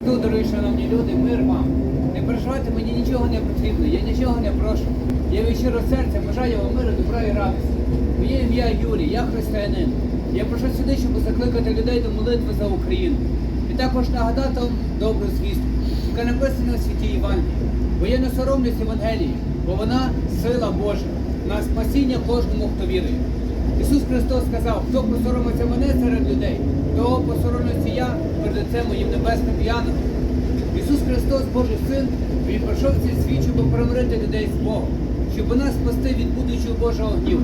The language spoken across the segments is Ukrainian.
Ну, дорогі шановні люди, мир вам. Не переживайте, мені нічого не потрібно, я нічого не прошу. Я від щиро серця бажаю вам миру, добра і радості. Моє ім'я Юрій, я християнин. Я прийшов сюди, щоб закликати людей до молитви за Україну. І також нагадати вам добру звістку, яка написана у святі Євангелії. Бо я не соромлюсь Євангелії, бо вона сила Божа на спасіння кожному, хто вірує. Ісус Христос сказав, хто посоромиться мене серед людей, того посоромлюся я перед Отцем моїм небесним Яном. Ісус Христос, Божий Син, Він прийшов в цей світ, щоб примирити людей з Богом, щоб нас спасти від будучого Божого гніву.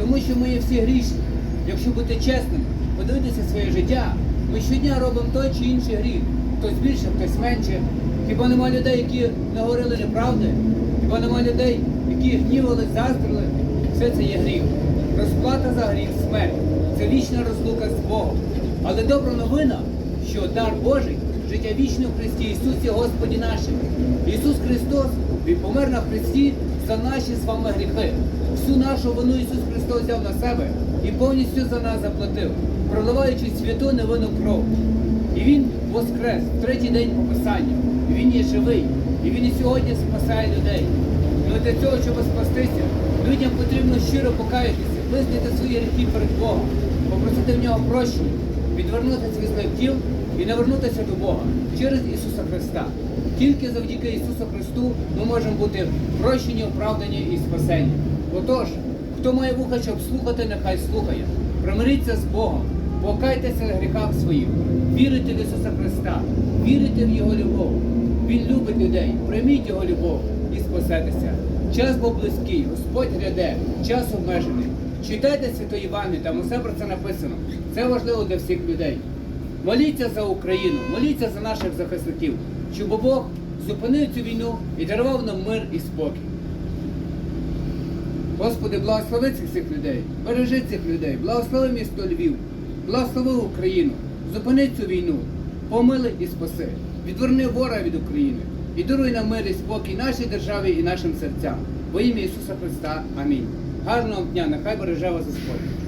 Тому що ми є всі грішні. Якщо бути чесним, подивитися своє життя, ми щодня робимо той чи інший гріх. Хтось більше, хтось менше. Хіба нема людей, які не говорили неправди? Хіба нема людей, які гнівали, заздрили? Все це є гріх. Розплата за гріх смерть. Це вічна розлука з Богом. Але добра новина, що дар Божий, життя вічне в Христі Ісусі Господі нашим. Ісус Христос, Він помер на Христі за наші з вами гріхи. Всю нашу вину Ісус Христос взяв на себе і повністю за нас заплатив, проливаючи святу невинну кров. І Він воскрес в третій день І Він є живий. І Він і сьогодні спасає людей. Ну для цього, щоб спастися, людям потрібно щиро покаятися, визнати свої гріхи перед Богом, попросити в нього прощення, відвернутися від злих діл і навернутися до Бога через Ісуса Христа. Тільки завдяки Ісусу Христу ми можемо бути прощені, оправдані і спасені. Отож, хто має вуха, щоб слухати, нехай слухає. Примиріться з Богом, покайтеся на гріхах своїх, вірите в Ісуса Христа, вірите в Його любов. Він любить людей, прийміть Його любов і спасетеся. Час був близький, Господь гряде, час обмежений. Читайте Свято Іване, там усе про це написано. Це важливо для всіх людей. Моліться за Україну, моліться за наших захисників, щоб Бог зупинив цю війну і дарував нам мир і спокій. Господи, благослови цих людей, бережи цих людей, благослови місто Львів, благослови Україну, зупини цю війну, помили і спаси, відверни ворога від України і даруй нам мир і спокій нашій державі і нашим серцям. Во ім'я Ісуса Христа. Амінь. Гарного дня, нехай береже вас Господь.